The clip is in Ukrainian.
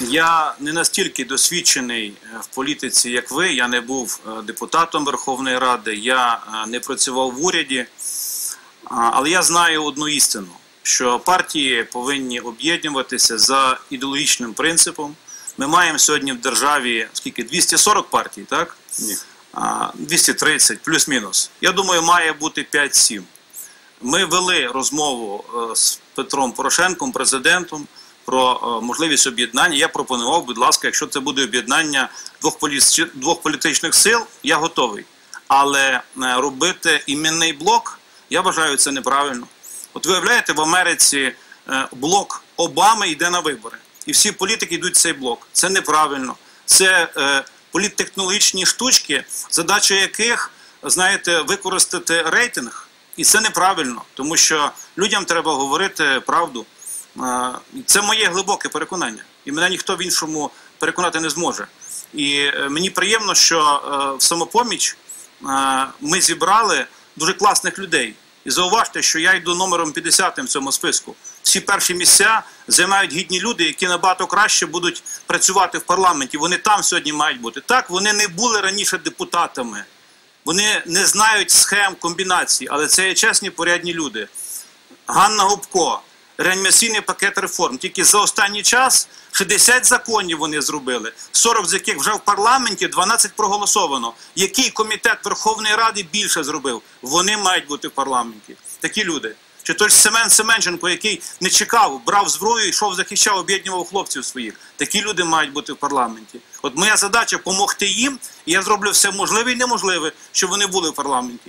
Я не настільки досвідчений е, в політиці, як ви. Я не був е, депутатом Верховної Ради, я е, не працював в уряді. Але я знаю одну істину: що партії повинні об'єднуватися за ідеологічним принципом. Ми маємо сьогодні в державі скільки 240 партій, так? Ні. А, 230 плюс-мінус. Я думаю, має бути 5-7. Ми вели розмову з Петром Порошенком, президентом, про е, можливість об'єднання. Я пропонував, будь ласка, якщо це буде об'єднання двох, двох політичних сил, я готовий. Але е, робити іменний блок, я вважаю, це неправильно. От виявляєте, в Америці е, блок Обами йде на вибори. І всі політики йдуть в цей блок. Це неправильно. Це політтехнологічні штучки, задача яких, знаєте, використати рейтинг. І це неправильно, тому що людям треба говорити правду. Це моє глибоке переконання. І мене ніхто в іншому переконати не зможе. І е, мені приємно, що е, в самопоміч е, ми зібрали дуже класних людей. І зауважте, що я йду номером 50 в цьому списку. Всі перші місця займають гідні люди, які набагато краще будуть працювати в парламенті. Вони там сьогодні мають бути. Так, вони не були раніше депутатами. Вони не знають схем комбінацій, але це є чесні порядні люди. Ганна Губко, реанімаційний пакет реформ. Тільки за останній час 60 законів вони зробили, 40 з яких вже в парламенті, 12 проголосовано. Який комітет Верховної Ради більше зробив? Вони мають бути в парламенті. Такі люди. Чи той ж Семен Семенченко, який не чекав, брав зброю, йшов, захищав, об'єднував хлопців своїх. Такі люди мають бути в парламенті. От моя задача допомогти їм, і я зроблю все можливе і неможливе, щоб вони були в парламенті.